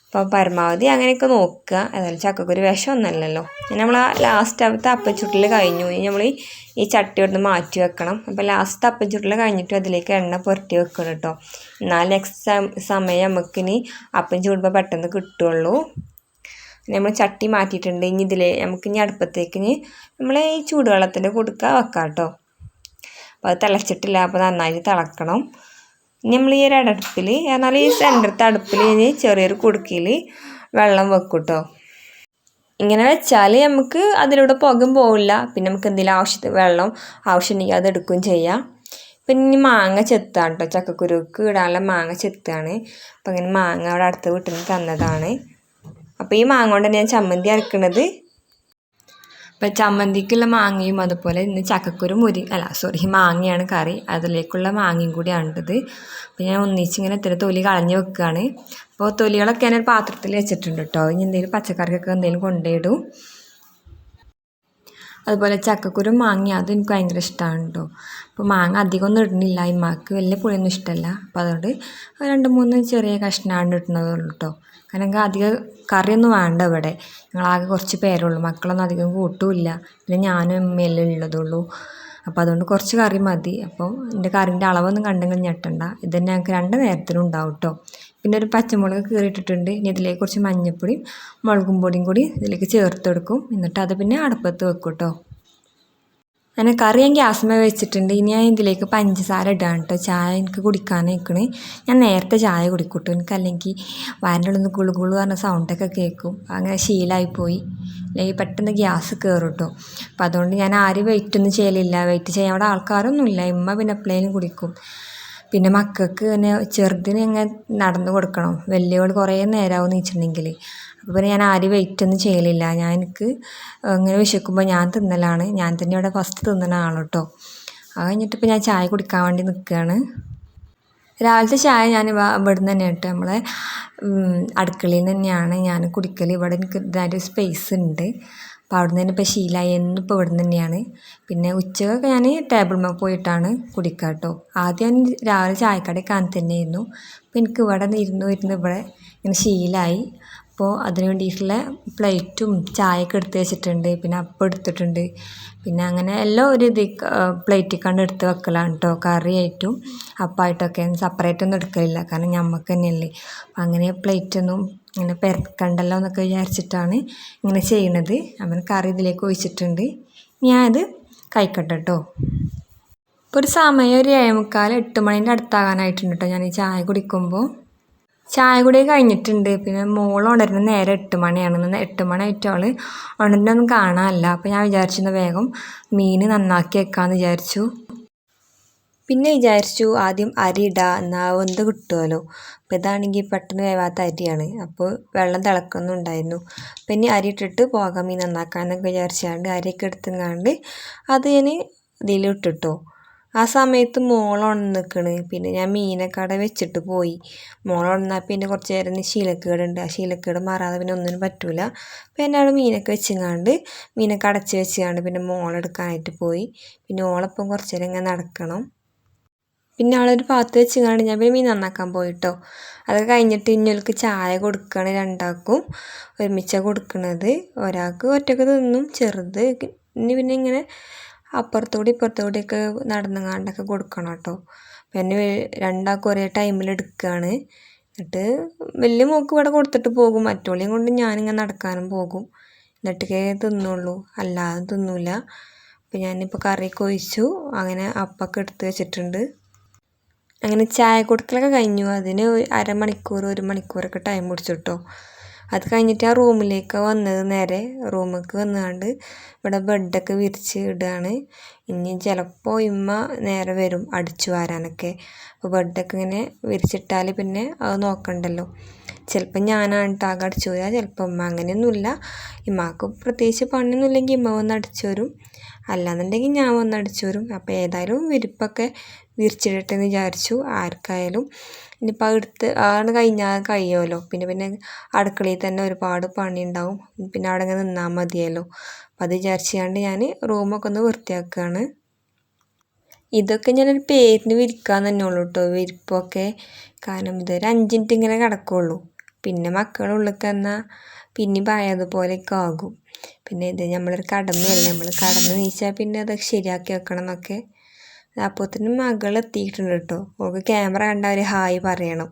അപ്പോൾ പരമാവധി അങ്ങനെയൊക്കെ നോക്കുക. ഏതായാലും ചക്കക്കുരു വിഷം ഒന്നല്ലല്ലോ. ഇനി നമ്മൾ ആ ലാസ്റ്റ് അവിടുത്തെ അപ്പച്ചുട്ടിൽ കഴിഞ്ഞു. ഇനി നമ്മൾ ഈ ചട്ടി ഇവിടുന്ന് മാറ്റി വെക്കണം. അപ്പോൾ ലാസ്റ്റ് അപ്പച്ചുട്ടിൽ കഴിഞ്ഞിട്ട് അതിലേക്ക് എണ്ണ പുരട്ടി വെക്കണം കേട്ടോ എന്നാൽ നെക്സ്റ്റ് സമയം നമുക്കിനി അപ്പം ചൂടുമ്പോൾ പെട്ടെന്ന് കിട്ടുള്ളൂ. നമ്മൾ ചട്ടി മാറ്റിയിട്ടുണ്ട്. ഇനി ഇതിൽ നമുക്ക് ഇനി അടുപ്പത്തേക്ക് ഇനി നമ്മൾ ഈ ചൂടുവെള്ളത്തിൽ കൊടുക്കുക വെക്കാം കേട്ടോ അപ്പോൾ അത് തിളച്ചിട്ടില്ല. അപ്പോൾ നന്നായിട്ട് തിളക്കണം. ഇനി നമ്മൾ ഈ ഒരു അടുപ്പിൽ എന്നാൽ ഈ സെന്ററത്തെ അടുപ്പിൽ ഇനി ചെറിയൊരു കുടുക്കിയിൽ വെള്ളം വെക്കും കേട്ടോ ഇങ്ങനെ വെച്ചാൽ നമുക്ക് അതിലൂടെ പുകം പോവില്ല. പിന്നെ നമുക്ക് എന്തെങ്കിലും ആവശ്യത്തിന് വെള്ളം ആവശ്യമുണ്ടെങ്കിൽ അത് എടുക്കുകയും ചെയ്യാം. പിന്നെ മാങ്ങ ചെത്താണ് കേട്ടോ ചക്കക്കുരുക്ക് ഇടാനുള്ള മാങ്ങ ചെത്താണ്. അപ്പം അങ്ങനെ മാങ്ങ അവിടെ അടുത്ത വീട്ടിൽ നിന്ന് തന്നതാണ്. അപ്പോൾ ഈ മാങ്ങ കൊണ്ട് ഞാൻ ചമ്മന്തി അരക്കുന്നത് അപ്പം ചമ്മന്തിക്കുള്ള മാങ്ങയും അതുപോലെ ഇന്ന് ചക്കക്കുരു മുരി അല്ല സോറി മാങ്ങയാണ് കറി. അതിലേക്കുള്ള മാങ്ങയും കൂടിയാണിട്ടത് അപ്പോൾ ഞാൻ ഒന്നിച്ചിങ്ങനെ ഇത്തിരി തൊലി കളഞ്ഞ് വെക്കുകയാണ് അപ്പോൾ തൊലികളൊക്കെ ഞാൻ ഒരു പാത്രത്തിൽ വെച്ചിട്ടുണ്ട് കേട്ടോ ഇനി എന്തെങ്കിലും പച്ചക്കറിക്കൊക്കെ എന്തെങ്കിലും കൊണ്ടുപോയിടും അതുപോലെ ചക്കക്കുരു മാങ്ങ അതും എനിക്ക് ഭയങ്കര ഇഷ്ടമാണ് കേട്ടോ അപ്പോൾ മാങ്ങ അധികം ഒന്നും ഇടുന്നില്ല. ഇമ്മക്ക് വലിയ പുളിയൊന്നും ഇഷ്ടമല്ല അപ്പോൾ അതുകൊണ്ട് രണ്ട് മൂന്ന് ചെറിയ കഷ്ണമാണ് ഇടുന്നതുള്ളൂ കേട്ടോ കാരണം അധികം കറിയൊന്നും വേണ്ട ഇവിടെ. ഞങ്ങളാകെ കുറച്ച് പേരുള്ളൂ. മക്കളൊന്നും അധികം കൂട്ടുമില്ല പിന്നെ ഞാനും അമ്മയല്ലേ ഉള്ളതുള്ളൂ. അപ്പോൾ അതുകൊണ്ട് കുറച്ച് കറി മതി. അപ്പോൾ എന്റെ കറിന്റെ അളവൊന്നും കണ്ടെങ്കിൽ ഞെട്ടണ്ട. ഇത് തന്നെ ഞങ്ങൾക്ക് രണ്ട് നേരത്തിനും ഉണ്ടാവും കേട്ടോ. പിന്നെ ഒരു പച്ചമുളക് കീറിയിട്ടിട്ടുണ്ട്. ഇനി ഇതിലേക്ക് കുറച്ച് മഞ്ഞൾപ്പൊടിയും മുളകും പൊടിയും കൂടി ഇതിലേക്ക് ചേർത്ത് കൊടുക്കും. എന്നിട്ട് അത് പിന്നെ അടുപ്പത്ത് വെക്കും കേട്ടോ. അങ്ങനെ കറി ഞാൻ ഗ്യാസ്മേ വെച്ചിട്ടുണ്ട് ഇനി ഞാൻ ഇതിലേക്ക് പഞ്ചസാര ഇടാണ് കേട്ടോ ചായ എനിക്ക് കുടിക്കാൻ നിൽക്കണേ ഞാൻ നേരത്തെ ചായ കുടിക്കൂട്ടോ. എനിക്ക് അല്ലെങ്കിൽ വയറിനുള്ളിൽ ഗുളു കുളു പറഞ്ഞ സൗണ്ടൊക്കെ കേൾക്കും അങ്ങനെ ശീലമായിപ്പോയി അല്ലെങ്കിൽ പെട്ടെന്ന് ഗ്യാസ് കയറും കേട്ടോ അപ്പം അതുകൊണ്ട് ഞാൻ ആരും വെയിറ്റ് ഒന്നും ചെയ്യലില്ല. വെയിറ്റ് ചെയ്യാൻ അവിടെ ആൾക്കാരൊന്നുമില്ല ഇമ്മ പിന്നെ എപ്പോഴേലും കുടിക്കും. പിന്നെ മക്കൾക്ക് പിന്നെ ചെറുതിന് ഇങ്ങനെ നടന്നു കൊടുക്കണം. വലിയവൾ കുറേ നേരമാവും നീച്ചിട്ടുണ്ടെങ്കിൽ അപ്പോൾ പിന്നെ ഞാൻ ആരും വെയിറ്റ് ഒന്നും ചെയ്യലില്ല. ഞാൻ എനിക്ക് ഇങ്ങനെ വിശക്കുമ്പോൾ ഞാൻ തിന്നലാണ്. ഞാൻ തന്നെ ഇവിടെ ഫസ്റ്റ് തിന്നുന്ന ആളോട്ടോ. അത് കഴിഞ്ഞിട്ട് ഇപ്പോൾ ഞാൻ ചായ കുടിക്കാൻ വേണ്ടി നിൽക്കുകയാണ് രാവിലത്തെ ചായ ഞാൻ ഇവിടെ നിന്ന് തന്നെ കേട്ടോ. നമ്മളെ അടുക്കളയിൽ നിന്ന് തന്നെയാണ് ഞാൻ കുടിക്കൽ ഇവിടെ എനിക്ക് ഇതായിട്ട് സ്പേസ് ഉണ്ട്. അപ്പോൾ അവിടെ നിന്ന് തന്നെ ഇപ്പോൾ ശീലമായി എന്നും ഇപ്പോൾ ഇവിടെ നിന്ന് തന്നെയാണ്. പിന്നെ ഉച്ചയ്ക്ക് ഞാൻ ടേബിൾമേൽ പോയിട്ടാണ് കുടിക്കുക കേട്ടോ. ആദ്യം രാവിലെ ചായക്കടയിൽ കാണാൻ തന്നെയായിരുന്നു. അപ്പോൾ എനിക്ക് ഇവിടെ നിന്ന് ഇരുന്ന് ഇരുന്ന് ഇവിടെ ഇങ്ങനെ ശീലമായി അപ്പോൾ അതിന് വേണ്ടിയിട്ടുള്ള പ്ലേറ്റും ചായയൊക്കെ എടുത്ത് വെച്ചിട്ടുണ്ട്. പിന്നെ അപ്പം എടുത്തിട്ടുണ്ട്. പിന്നെ അങ്ങനെ എല്ലാം ഒരു ഇത് പ്ലേറ്റിൽ കണ്ട് എടുത്ത് വെക്കലാണ് കേട്ടോ കറിയായിട്ടും അപ്പമായിട്ടൊക്കെ സെപ്പറേറ്റ് ഒന്നും എടുക്കലില്ല. കാരണം ഞമ്മക്ക് തന്നെയല്ലേ. അപ്പം അങ്ങനെ പ്ലേറ്റൊന്നും ഇങ്ങനെ പെരക്കണ്ടല്ലോ എന്നൊക്കെ വിചാരിച്ചിട്ടാണ് ഇങ്ങനെ ചെയ്യണത്. അവൻ കറി ഇതിലേക്ക് ഒഴിച്ചിട്ടുണ്ട്. ഞാനത് കഴിക്കട്ടെ കേട്ടോ ഇപ്പോൾ ഒരു സമയം ഒരു ഏഴേമുക്കാൽ എട്ട് മണീന്റെ അടുത്താകാനായിട്ടുണ്ട് കേട്ടോ ഞാൻ ഈ ചായ കുടിക്കുമ്പോൾ ചായ കുടി കഴിഞ്ഞിട്ടുണ്ട്. പിന്നെ മോൾ ഉണരുന്ന നേരെ എട്ട് മണിയാണ്. എട്ട് മണി ആയിട്ട് അവൾ ഉണരുന്നൊന്നും കാണാനില്ല. അപ്പോൾ ഞാൻ വിചാരിച്ചിരുന്ന വേഗം മീൻ നന്നാക്കി വെക്കാമെന്ന് വിചാരിച്ചു. പിന്നെ വിചാരിച്ചു ആദ്യം അരി ഇടാ എന്നാൽ വെന്ത് കിട്ടുമല്ലോ അപ്പോൾ ഇതാണെങ്കിൽ പെട്ടെന്ന് വേവാത്ത അരിയാണ്. അപ്പോൾ വെള്ളം തിളക്കുന്നുണ്ടായിരുന്നു. പിന്നെ അരി ഇട്ടിട്ട് പോകാം മീൻ നന്നാക്കാമെന്നൊക്കെ വിചാരിച്ചാണ്ട് അരിയൊക്കെ എടുത്തുങ്ങാണ്ട് അത് ഞാൻ ഇതിലിട്ടിട്ടോ ആ സമയത്ത് മോൾ നിൽക്കണ് പിന്നെ ഞാൻ മീനക്കട വെച്ചിട്ട് പോയി. മോൾ ഉണർന്നാൽ പിന്നെ കുറച്ച് നേരം ശീലക്കേടുണ്ട് ആ ശീലക്കേട് മാറാതെ പിന്നെ ഒന്നിനും പറ്റൂല. അപ്പം എന്നെ അവിടെ മീനൊക്കെ വെച്ചങ്ങാണ്ട് മീനൊക്കെ അടച്ച് വെച്ചാണ്ട് പിന്നെ മോളെടുക്കാനായിട്ട് പോയി. പിന്നെ ഓളപ്പം കുറച്ച് നേരം ഇങ്ങനെ നടക്കണം. പിന്നെ അവളൊരു പാത്ത് വെച്ചിങ്ങാണ്ട് ഞാൻ പിന്നെ മീൻ നന്നാക്കാൻ പോയിട്ടോ. അതൊക്കെ കഴിഞ്ഞിട്ട് ഇന്നൊക്കെ ചായ കൊടുക്കണം രണ്ടാക്കും ഒരുമിച്ചാണ് കൊടുക്കുന്നത് ഒരാൾക്ക് ഒറ്റയ്ക്ക് തിന്നും ചെറുത് ഇനി പിന്നെ ഇങ്ങനെ അപ്പുറത്തൂടി ഇപ്പുറത്തൂടിയൊക്കെ നടന്നുങ്ങാണ്ടൊക്കെ കൊടുക്കണം കേട്ടോ. പിന്നെ രണ്ടാൾക്കും ഒരേ ടൈമിൽ എടുക്കുകയാണ് എന്നിട്ട് വലിയ മൂക്ക് ഇവിടെ കൊടുത്തിട്ട് പോകും. മറ്റോളിയും കൊണ്ട് ഞാനിങ്ങനെ നടക്കാനും പോകും. എന്നിട്ടേ തിന്നുള്ളൂ. അല്ലാതെ തിന്നൂല. അപ്പം ഞാനിപ്പോൾ കറി കൊഴിച്ചു അങ്ങനെ അപ്പൊക്കെ എടുത്ത് വെച്ചിട്ടുണ്ട്. അങ്ങനെ ചായ കൊടുക്കലൊക്കെ കഴിഞ്ഞു. അതിന് അരമണിക്കൂർ ഒരു മണിക്കൂറൊക്കെ ടൈം പിടിച്ചു കേട്ടോ. അത് കഴിഞ്ഞിട്ട് ആ റൂമിലേക്ക് വന്നത് നേരെ റൂമിലേക്ക് വന്നുകൊണ്ട് ഇവിടെ ബെഡൊക്കെ വിരിച്ച് ഇടുകയാണ് ഇനി ചിലപ്പോൾ ഇമ്മ നേരെ വരും അടിച്ചു വാരാനൊക്കെ. അപ്പോൾ ബെഡൊക്കെ ഇങ്ങനെ വിരിച്ചിട്ടാൽ പിന്നെ അത് നോക്കണ്ടല്ലോ. ചിലപ്പോൾ ഞാനാണ് ടാഗ് അടിച്ചു പോയാൽ ചിലപ്പോൾ ഉമ്മ അങ്ങനെയൊന്നുമില്ല. ഇമ്മക്ക് പ്രത്യേകിച്ച് പണിയൊന്നുമില്ലെങ്കിൽ ഇമ്മ വന്ന് അടിച്ചു വരും. അല്ലാന്നുണ്ടെങ്കിൽ ഞാൻ വന്ന് അടിച്ചു വരും. അപ്പോൾ ഏതായാലും വിരിപ്പൊക്കെ വിരിച്ചിടട്ടെന്ന് വിചാരിച്ചു. ആർക്കായാലും ഇനിയിപ്പോൾ എടുത്ത് ആണ് കഴിഞ്ഞാൽ കഴിയുമല്ലോ. പിന്നെ പിന്നെ അടുക്കളയിൽ തന്നെ ഒരുപാട് പണി ഉണ്ടാവും പിന്നെ അവിടെ ഇങ്ങനെ നിന്നാൽ മതിയല്ലോ. അപ്പം അത് വിചാരിച്ചുകൊണ്ട് ഞാൻ റൂമൊക്കെ ഒന്ന് വൃത്തിയാക്കുകയാണ് ഇതൊക്കെ ഞാനൊരു പേരിന് വിരിക്കാൻ തന്നെ ഉള്ളൂ കേട്ടോ വിരിപ്പൊക്കെ കാരണം ഇതൊരു അഞ്ച് മിനിറ്റ് ഇങ്ങനെ കിടക്കുള്ളൂ. പിന്നെ മക്കൾ ഉള്ളിൽ എന്നാൽ പിന്നെ പഴയതുപോലെയൊക്കെ ആകും. പിന്നെ ഇത് നമ്മളൊരു കടമയല്ലേ നമ്മൾ കടന്ന് നീച്ചാൽ പിന്നെ അതൊക്കെ ശരിയാക്കി വെക്കണം എന്നൊക്കെ അപ്പോഴത്തേനും മകൾ എത്തിയിട്ടുണ്ട് കേട്ടോ. ഓൾക്ക് ക്യാമറ കണ്ട അവർ ഹായ് പറയണം.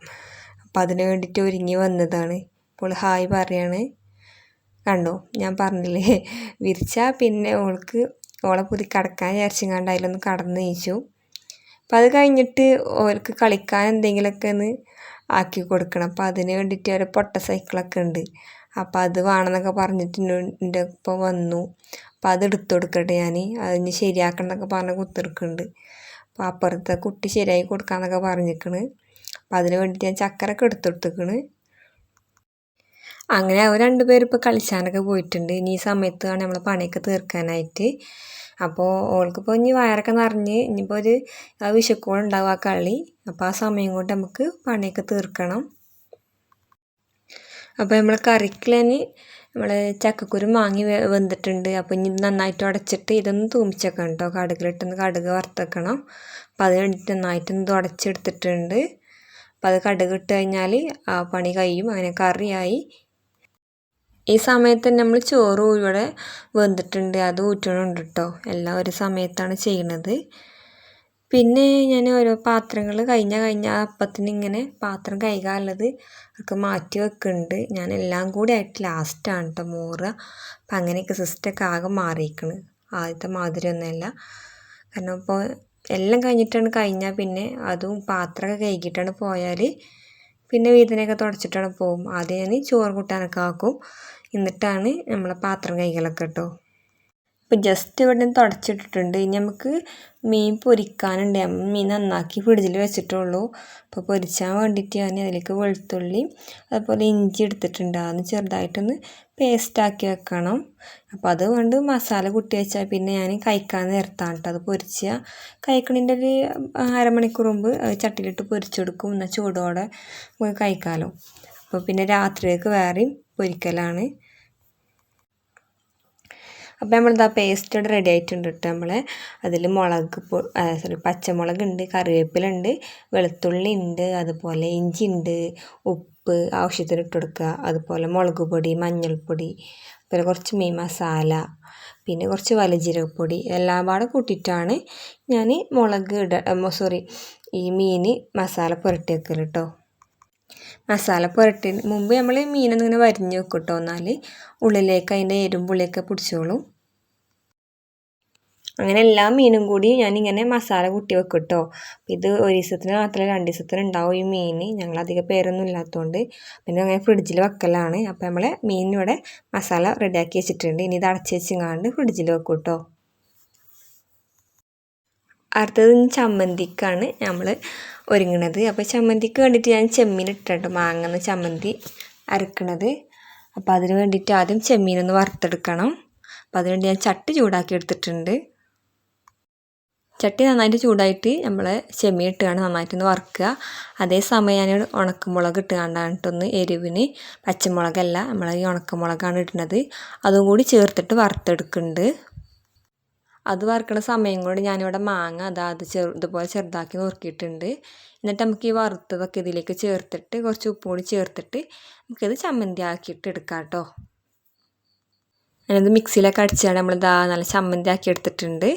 അപ്പം അതിന് വേണ്ടിയിട്ട് ഒരുങ്ങി വന്നതാണ്. അപ്പോൾ ഹായ് പറയാണ്. കണ്ടോ? ഞാൻ പറഞ്ഞില്ലേ? വിരിച്ചാൽ പിന്നെ ഓൾക്ക് ഓളെ പുതി കടക്കാൻ വിചാരിച്ചെങ്ങാണ്ട് അതിലൊന്ന് കടന്ന് നീച്ചു. അപ്പം അത് കഴിഞ്ഞിട്ട് ഓൾക്ക് കളിക്കാൻ എന്തെങ്കിലുമൊക്കെ ഒന്ന് ആക്കി കൊടുക്കണം. അപ്പം അതിന് വേണ്ടിയിട്ട് ഒരു പൊട്ട സൈക്കിളൊക്കെ ഉണ്ട്. അപ്പം അത് വേണമെന്നൊക്കെ പറഞ്ഞിട്ട് എന്റെ വന്നു. അപ്പോൾ അത് എടുത്തു കൊടുക്കട്ടെ ഞാൻ അതിന് ശരിയാക്കണം എന്നൊക്കെ പറഞ്ഞ് കുത്തിർക്കുന്നുണ്ട് അപ്പോൾ അപ്പുറത്തെ കുട്ടി ശരിയായി കൊടുക്കാമെന്നൊക്കെ പറഞ്ഞിരിക്കണ് അപ്പോൾ അതിന് വേണ്ടിയിട്ട് ഞാൻ ചക്കരൊക്കെ എടുത്തു കൊടുത്തിക്കണ്. അങ്ങനെ അവർ രണ്ടുപേരും ഇപ്പോൾ കളിച്ചാനൊക്കെ പോയിട്ടുണ്ട്. ഇനി ഈ സമയത്താണ് നമ്മൾ പണിയൊക്കെ തീർക്കാനായിട്ട്. അപ്പോൾ ഓൾക്കിപ്പോൾ ഇനി വയറൊക്കെ നിറഞ്ഞ് ഇനിയിപ്പോൾ ഒരു വിശക്കോളം ഉണ്ടാവും ആ കളി. അപ്പോൾ ആ സമയം കൊണ്ട് നമുക്ക് പണിയൊക്കെ തീർക്കണം. അപ്പോൾ നമ്മൾ കറിക്കിലന് നമ്മൾ ചക്കക്കുരു മാങ്ങി വെന്തിട്ടുണ്ട്. അപ്പോൾ ഇനി നന്നായിട്ട് ഉടച്ചിട്ട് ഇതൊന്ന് തൂമിച്ചേക്കണം കേട്ടോ. കടുകിലിട്ടൊന്ന് കടുക് വറുത്തേക്കണം. അപ്പോൾ അത് വേണ്ടിയിട്ട് നന്നായിട്ടൊന്ന് ഉടച്ചെടുത്തിട്ടുണ്ട്. അപ്പോൾ അത് കടുക് ഇട്ട് കഴിഞ്ഞാൽ ആ പണി കഴിയും. അങ്ങനെ കറിയായി. ഈ സമയത്ത് തന്നെ നമ്മൾ ചോറ് ഇവിടെ വെന്തിട്ടുണ്ട്. അത് ഊറ്റണുണ്ട് കേട്ടോ. എല്ലാം ഒരു സമയത്താണ് ചെയ്യണത് പിന്നെ ഞാൻ ഓരോ പാത്രങ്ങൾ കഴിഞ്ഞ കഴിഞ്ഞ അപ്പത്തിന് ഇങ്ങനെ പാത്രം കൈകാലുള്ളത് ഒക്കെ മാറ്റി വെക്കുന്നുണ്ട് ഞാൻ എല്ലാം കൂടി ആയിട്ട് ലാസ്റ്റാണ് കേട്ടോ മോറുക അപ്പം അങ്ങനെയൊക്കെ സിസ്റ്റൊക്കെ ആകെ മാറിയിരിക്കണ് ആദ്യത്തെ മാതിരി ഒന്നുമല്ല. കാരണം ഇപ്പോൾ എല്ലാം കഴിഞ്ഞിട്ടാണ് കഴിഞ്ഞാൽ പിന്നെ അതും പാത്രമൊക്കെ കഴുകിയിട്ടാണ് പോയാൽ പിന്നെ വീതിനെയൊക്കെ തുടച്ചിട്ടാണ് പോകും ആദ്യം ഞാൻ ചോറ് കൂട്ടാനൊക്കെ ആക്കും. എന്നിട്ടാണ് നമ്മളെ പാത്രം കഴുകലൊക്കെ കേട്ടോ ഇപ്പം ജസ്റ്റ് ഇവിടെ നിന്ന് തുടച്ചിട്ടിട്ടുണ്ട്. ഇനി നമുക്ക് മീൻ പൊരിക്കാനുണ്ട്. മീൻ നന്നാക്കി ഫ്രിഡ്ജിൽ വെച്ചിട്ടുള്ളൂ. അപ്പോൾ പൊരിച്ചാൻ വേണ്ടിയിട്ട് ഞാൻ അതിലേക്ക് വെളുത്തുള്ളി അതുപോലെ ഇഞ്ചി എടുത്തിട്ടുണ്ട്. അതൊന്ന് ചെറുതായിട്ടൊന്ന് പേസ്റ്റാക്കി വെക്കണം. അപ്പോൾ അത് കൊണ്ട് മസാല കുട്ടി വെച്ചാൽ പിന്നെ ഞാൻ കഴിക്കാൻ നേരത്താണ് കേട്ടോ അത് പൊരിച്ച. കഴിക്കണതിന്റെ ഒരു അരമണിക്കൂർ മുമ്പ് ചട്ടിയിലിട്ട് പൊരിച്ചെടുക്കും. എന്നാൽ ചൂടോടെ കഴിക്കാമല്ലോ അപ്പോൾ പിന്നെ രാത്രിയിലേക്ക് വേറെയും പൊരിക്കലാണ്. അപ്പോൾ നമ്മളിതാ പേസ്റ്റ് ഇവിടെ റെഡി ആയിട്ടുണ്ട് കേട്ടോ നമ്മൾ അതിൽ മുളക് സോറി പച്ചമുളക് ഉണ്ട് കറിവേപ്പിലുണ്ട് വെളുത്തുള്ളി ഉണ്ട് അതുപോലെ ഇഞ്ചി ഉണ്ട് ഉപ്പ് ആവശ്യത്തിന് ഇട്ട് കൊടുക്കുക അതുപോലെ മുളക് പൊടി മഞ്ഞൾപ്പൊടി പിന്നെ കുറച്ച് മീൻ മസാല പിന്നെ കുറച്ച് വലജീരകപ്പൊടി എല്ലാം പാടെ കൂട്ടിയിട്ടാണ് ഞാൻ മുളക് ഇട സോറി ഈ മീൻ മസാല പുരട്ടി വെക്കൽ കേട്ടോ മസാല പുരട്ടി മുമ്പ് നമ്മൾ മീനൊന്നും ഇങ്ങനെ വരിഞ്ഞ് വെക്കും കേട്ടോ എന്നാൽ ഉള്ളിലേക്ക് അതിന്റെ എരുമ്പുള്ളിയൊക്കെ പിടിച്ചോളും. അങ്ങനെ എല്ലാ മീനും കൂടി ഞാനിങ്ങനെ മസാല കൂട്ടി വെക്കും കേട്ടോ ഇത് ഒരു ദിവസത്തിന് മാത്രമല്ല രണ്ട് ദിവസത്തിന് ഉണ്ടാവും ഈ മീൻ ഞങ്ങൾ അധികം പേരൊന്നും ഇല്ലാത്തതുകൊണ്ട് പിന്നെ അങ്ങനെ ഫ്രിഡ്ജിൽ വെക്കലാണ്. അപ്പോൾ നമ്മൾ മീനിവിടെ മസാല റെഡിയാക്കി വെച്ചിട്ടുണ്ട്. ഇനി ഇത് അടച്ച് വെച്ചിങ്ങാണ്ട് ഫ്രിഡ്ജിൽ വെക്കും കേട്ടോ അടുത്തത് ചമ്മന്തിക്കാണ്. നമ്മൾ ഒരുങ്ങണത്. അപ്പോൾ ചമ്മന്തിക്ക് വേണ്ടിയിട്ട് ഞാൻ ചെമ്മീൻ ഇട്ടിട്ടുണ്ട്. മാങ്ങന്ന് ചമ്മന്തി അരക്കണത്. അപ്പോൾ അതിന് വേണ്ടിയിട്ട് ആദ്യം ചെമ്മീനൊന്ന് വറുത്തെടുക്കണം. അപ്പോൾ അതിനുവേണ്ടി ഞാൻ ചട്ടി ചൂടാക്കി എടുത്തിട്ടുണ്ട്. ചട്ടി നന്നായിട്ട് ചൂടായിട്ട് നമ്മൾ ചെമ്മീൻ ഇട്ടുകയാണ് നന്നായിട്ടൊന്ന് വറുക്കുക. അതേസമയം ഞാൻ ഉണക്കമുളക് ഇട്ടുകൊണ്ടാണിട്ടൊന്ന് എരിവിന്. പച്ചമുളകല്ല നമ്മൾ ഈ ഉണക്കമുളകാണ് ഇടുന്നത്. അതും കൂടി ചേർത്തിട്ട് വറുത്തെടുക്കുന്നുണ്ട്. അത് വറുക്കണ സമയം കൊണ്ട് ഞാനിവിടെ മാങ്ങ അതാ അത് ചെറു ഇതുപോലെ ചെറുതാക്കി നുറുക്കിയിട്ടുണ്ട്. എന്നിട്ട് നമുക്ക് ഈ വറുത്തതൊക്കെ ഇതിലേക്ക് ചേർത്തിട്ട് കുറച്ച് ഉപ്പ് കൂടി ചേർത്തിട്ട് നമുക്കിത് ചമ്മന്തി ആക്കിയിട്ട് എടുക്കാം കേട്ടോ. ഞാനത് മിക്സിയിലൊക്കെ അടിച്ചാണ് നമ്മൾ ഇതാ നല്ല ചമ്മന്തി ആക്കി എടുത്തിട്ടുണ്ട്.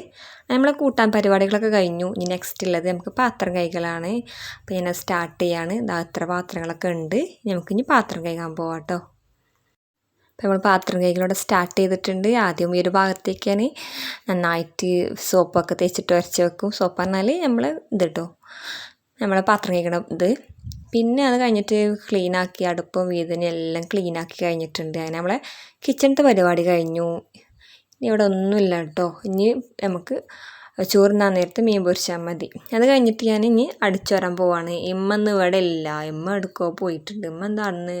നമ്മൾ കൂട്ടാൻ പരിപാടികളൊക്കെ കഴിഞ്ഞു. ഇനി നെക്സ്റ്റ് ഉള്ളത് നമുക്ക് പാത്രം കൈകളാണ് അപ്പോൾ ഞാൻ സ്റ്റാർട്ട് ചെയ്യാണ്. ഇതാ ഇത്ര പാത്രങ്ങളൊക്കെ ഉണ്ട്. നമുക്കിനി പാത്രം കൈകാൻ പോവാം കേട്ടോ. നമ്മൾ പാത്രം കൈകളോടെ സ്റ്റാർട്ട് ചെയ്തിട്ടുണ്ട്. ആദ്യം ഈ ഒരു ഭാഗത്തേക്ക് ഞാൻ നന്നായിട്ട് സോപ്പൊക്കെ തേച്ചിട്ട് വരച്ച് വെക്കും. സോപ്പ് പറഞ്ഞാൽ നമ്മൾ ഇത് കേട്ടോ നമ്മളെ പാത്രം കഴിക്കണം ഇത്. പിന്നെ അത് കഴിഞ്ഞിട്ട് ക്ലീനാക്കി അടുപ്പും വീതിനും എല്ലാം ക്ലീനാക്കി കഴിഞ്ഞിട്ടുണ്ട്. അങ്ങനെ നമ്മളെ കിച്ചണത്തെ പരിപാടി കഴിഞ്ഞു. ഇനി ഇവിടെ ഒന്നുമില്ല കേട്ടോ. ഇനി നമുക്ക് ചോറുന്നാൻ നേരത്ത് മീൻ പൊരിച്ചാൽ മതി. അത് കഴിഞ്ഞിട്ട് ഞാൻ ഇനി അടിച്ചു വരാൻ പോവാണ് ഇമ്മന്ന് ഇവിടെ ഇല്ല. ഇമ്മ എടുക്കോ പോയിട്ടുണ്ട്. ഇമ്മ എന്താണെന്ന്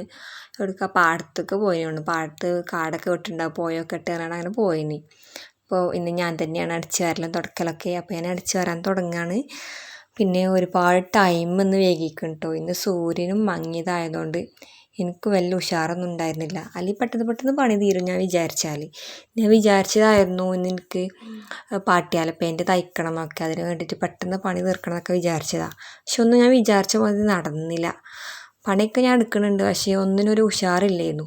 എടുക്കുക പാടത്തൊക്കെ പോയിട്ടുണ്ട് പാടത്ത് കാടൊക്കെ വിട്ടുണ്ടാവും പോയൊക്കെ ഇട്ട് അങ്ങനെ പോയിനി. അപ്പോൾ ഇന്ന് ഞാൻ തന്നെയാണ് അടിച്ചു വരലും തുടക്കലൊക്കെ. അപ്പോൾ ഞാൻ അടിച്ചു വരാൻ തുടങ്ങുകയാണ് പിന്നെ ഒരുപാട് ടൈം ഒന്ന് വൈകിക്കും കേട്ടോ ഇന്ന് സൂര്യനും മങ്ങിയതായതുകൊണ്ട് എനിക്ക് വലിയ ഉഷാറൊന്നും ഉണ്ടായിരുന്നില്ല. അല്ലെങ്കിൽ പെട്ടെന്ന് പെട്ടെന്ന് പണി തീരും ഞാൻ വിചാരിച്ചാൽ ഞാൻ വിചാരിച്ചതായിരുന്നു ഇന്ന് എനിക്ക് പാട്ടിയാല തയ്ക്കണം തയ്ക്കണമൊക്കെ അതിന് വേണ്ടിയിട്ട് പെട്ടെന്ന് പണി തീർക്കണം എന്നൊക്കെ വിചാരിച്ചതാണ് പക്ഷെ ഒന്നും ഞാൻ വിചാരിച്ച പോലെ നടന്നില്ല. പണിയൊക്കെ ഞാൻ എടുക്കുന്നുണ്ട് പക്ഷേ ഒന്നിനൊരു ഉഷാറില്ലായിരുന്നു.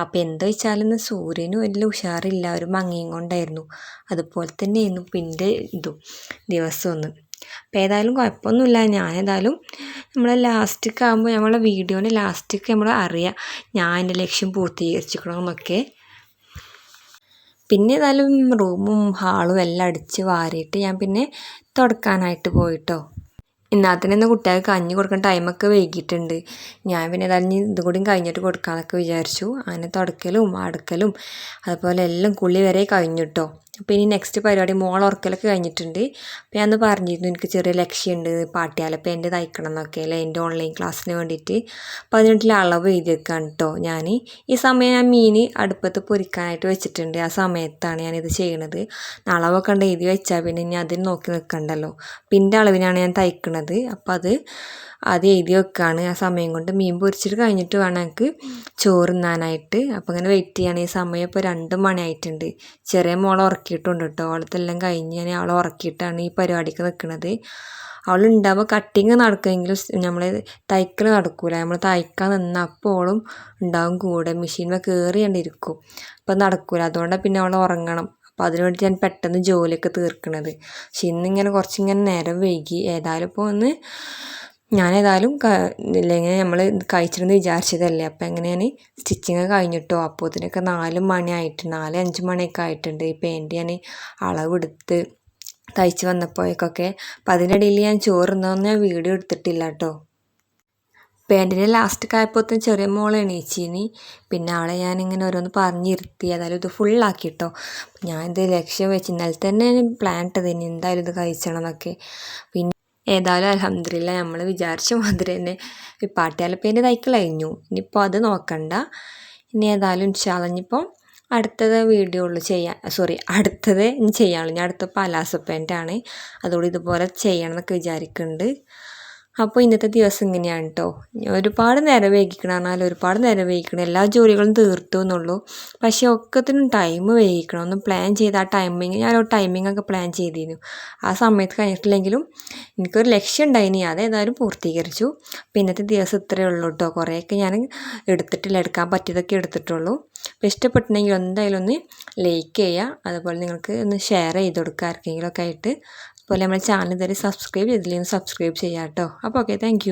അപ്പോൾ എന്താ വെച്ചാലിന്ന് സൂര്യന് വലിയ ഉഷാറില്ല ഒരു മങ്ങിയും കൊണ്ടായിരുന്നു. അതുപോലെ തന്നെയായിരുന്നു പിന്നെ ഇതും ദിവസം ഒന്ന് അപ്പോൾ ഏതായാലും കുഴപ്പമൊന്നുമില്ല. ഞാനേതായാലും നമ്മളെ ലാസ്റ്റൊക്കെ ആകുമ്പോൾ നമ്മളെ വീഡിയോന്റെ ലാസ്റ്റൊക്കെ നമ്മൾ അറിയാം. ഞാൻ എന്റെ ലക്ഷ്യം പൂർത്തീകരിച്ചിക്കണമെന്നൊക്കെ പിന്നെ ഏതായാലും റൂമും ഹാളും എല്ലാം അടിച്ച് വാരിയിട്ട് ഞാൻ പിന്നെ തുടക്കാനായിട്ട് പോയിട്ടോ. ഇന്നാത്തിനൊന്ന് കുട്ടികൾക്ക് കഞ്ഞി കൊടുക്കുന്ന ടൈമൊക്കെ വൈകിയിട്ടുണ്ട്. ഞാൻ പിന്നെ ഏതായാലും ഇതും കൂടി കഴിഞ്ഞിട്ട് കൊടുക്കാമെന്നൊക്കെ വിചാരിച്ചു. അങ്ങനെ തുടക്കലും അടുക്കലും അതുപോലെ എല്ലാം കുളി വരെ കഴിഞ്ഞിട്ടോ. അപ്പോൾ ഇനി നെക്സ്റ്റ് പരിപാടി മോൾ ഉറക്കലൊക്കെ കഴിഞ്ഞിട്ടുണ്ട്. അപ്പോൾ ഞാൻ പറഞ്ഞിരുന്നു എനിക്ക് ചെറിയ ലക്ഷ്യമുണ്ട് പാട്ടിയാലപ്പം എന്റെ തയ്ക്കണം എന്നൊക്കെ അല്ലേ? എന്റെ ഓൺലൈൻ ക്ലാസ്സിന് വേണ്ടിയിട്ട്. അപ്പോൾ അതിനുള്ള അളവ് എഴുതി വെക്കുകയാണ് കേട്ടോ ഞാൻ ഈ സമയം ഞാൻ മീൻ അടുപ്പത്ത് പൊരിക്കാനായിട്ട് വെച്ചിട്ടുണ്ട്. ആ സമയത്താണ് ഞാനിത് ചെയ്യണത്. അളവൊക്കെ ഉണ്ട് എഴുതി വെച്ചാൽ പിന്നെ ഇനി അതിന് നോക്കി നിൽക്കണ്ടല്ലോ പിന്നെ അളവിനാണ് ഞാൻ തയ്ക്കണത്. അപ്പോൾ അത് അത് എഴുതി വെക്കുകയാണ് ആ സമയം കൊണ്ട് മീൻ പൊരിച്ചിട്ട് കഴിഞ്ഞിട്ട് വേണം എനിക്ക് ചോറ് തിന്നാനായിട്ട്. അപ്പോൾ ഇങ്ങനെ വെയിറ്റ് ചെയ്യാണ്. ഈ സമയം ഇപ്പോൾ രണ്ട് മണിയായിട്ടുണ്ട് ചെറിയ മോളെ ഉറക്കിയിട്ടുണ്ട് കേട്ടോ അവളത്തെല്ലാം കഴിഞ്ഞ് ഞാൻ അവളെ ഉറക്കിയിട്ടാണ് ഈ പരിപാടിക്ക് നിൽക്കുന്നത് അവളുണ്ടാകുമ്പോൾ കട്ടിങ് നടക്കുമെങ്കിലും നമ്മൾ തയ്ക്കൽ നടക്കൂല. നമ്മൾ തയ്ക്കാൻ നിന്ന അപ്പോഴും ഉണ്ടാവും കൂടെ. മെഷീനിൽ കയറി കണ്ടിരിക്കും അപ്പം നടക്കൂല. അതുകൊണ്ടാണ് പിന്നെ അവളെ ഉറങ്ങണം. അപ്പോൾ അതിനു വേണ്ടി ഞാൻ പെട്ടെന്ന് ജോലിയൊക്കെ തീർക്കണത്. പക്ഷെ ഇന്നിങ്ങനെ കുറച്ചിങ്ങനെ നേരം വൈകി. ഏതായാലും ഇപ്പോൾ ഒന്ന് ഞാൻ ഏതായാലും ഇല്ലെങ്കിൽ നമ്മൾ കഴിച്ചിരുന്ന് വിചാരിച്ചതല്ലേ. അപ്പോൾ എങ്ങനെയാണ്? സ്റ്റിച്ചിങ് കഴിഞ്ഞിട്ടോ? അപ്പോൾ ഇതിനൊക്കെ നാല് മണി ആയിട്ട് നാല് അഞ്ച് മണിയൊക്കെ ആയിട്ടുണ്ട്. ഈ പാന്റ് ഞാൻ അളവെടുത്ത് തയ്ച്ച് വന്നപ്പോഴേക്കൊക്കെ. അപ്പം അതിനിടയിൽ ഞാൻ ചോറുന്നതൊന്നും ഞാൻ വീഡിയോ എടുത്തിട്ടില്ല കേട്ടോ പാന്റിന്റെ ലാസ്റ്റ് ആയപ്പോഴത്തേന് ചെറിയ മോൾ എണീച്ചിനി. പിന്നെ അവളെ ഞാനിങ്ങനെ ഓരോന്ന് പറഞ്ഞിരുത്തി. അതായത് ഇത് ഫുള്ളാക്കി കേട്ടോ ഞാൻ ഇത് ലക്ഷ്യം വെച്ച് ഇന്നലെ തന്നെ പ്ലാൻ ഇട്ടത് ഇനി എന്തായാലും ഇത് കഴിച്ചണം എന്നൊക്കെ. പിന്നെ ഏതായാലും അലഹമില്ല നമ്മൾ വിചാരിച്ച മാതിരി തന്നെ പാട്ടിയാലപ്പേന്റെ തൈക്കൾ കഴിഞ്ഞു. ഇനിയിപ്പോൾ അത് നോക്കണ്ട. ഇനി ഏതായാലും ഇൻഷാല്ല അടുത്തത് വീഡിയോ ഉള്ളു ചെയ്യാൻ സോറി അടുത്തത് ഇനി ചെയ്യാനുള്ളൂ. ഞാൻ അടുത്ത പലാസോ ആണ് അതുകൊണ്ട് ഇതുപോലെ ചെയ്യണം എന്നൊക്കെ വിചാരിക്കുന്നുണ്ട് അപ്പോൾ ഇന്നത്തെ ദിവസം ഇങ്ങനെയാണ് കേട്ടോ ഒരുപാട് നേരം വേഗിക്കണം പറഞ്ഞാൽ ഒരുപാട് നേരം വൈകിക്കണം. എല്ലാ ജോലികളും തീർത്തു എന്നുള്ളൂ. പക്ഷേ ഒക്കത്തിനും ടൈം വൈകിക്കണം. ഒന്ന് പ്ലാൻ ചെയ്ത് ആ ടൈമിങ് ഞാൻ ഒരു ടൈമിംഗ് ഒക്കെ പ്ലാൻ ചെയ്തിരുന്നു ആ സമയത്ത് കഴിഞ്ഞിട്ടില്ലെങ്കിലും എനിക്കൊരു ലക്ഷ്യം ഉണ്ടായിനി. അതേതായാലും പൂർത്തീകരിച്ചു. ഇന്നത്തെ ദിവസം ഇത്രയേ ഉള്ളൂ കേട്ടോ കുറേയൊക്കെ ഞാൻ എടുത്തിട്ടില്ല. എടുക്കാൻ പറ്റിയതൊക്കെ എടുത്തിട്ടുള്ളൂ. അപ്പോൾ ഇഷ്ടപ്പെട്ടിട്ടുണ്ടെങ്കിൽ എന്തായാലും ഒന്ന് ലൈക്ക് ചെയ്യുക അതുപോലെ നിങ്ങൾക്ക് ഒന്ന് ഷെയർ ചെയ്ത് കൊടുക്കുക ആർക്കെങ്കിലുമൊക്കെ ആയിട്ട് അതുപോലെ നമ്മുടെ ചാനൽ ഇതുവരെ സബ്സ്ക്രൈബ് ചെയ്തില്ലെങ്കിൽ സബ്സ്ക്രൈബ് ചെയ്യാം കേട്ടോ അപ്പോൾ ഓക്കെ താങ്ക്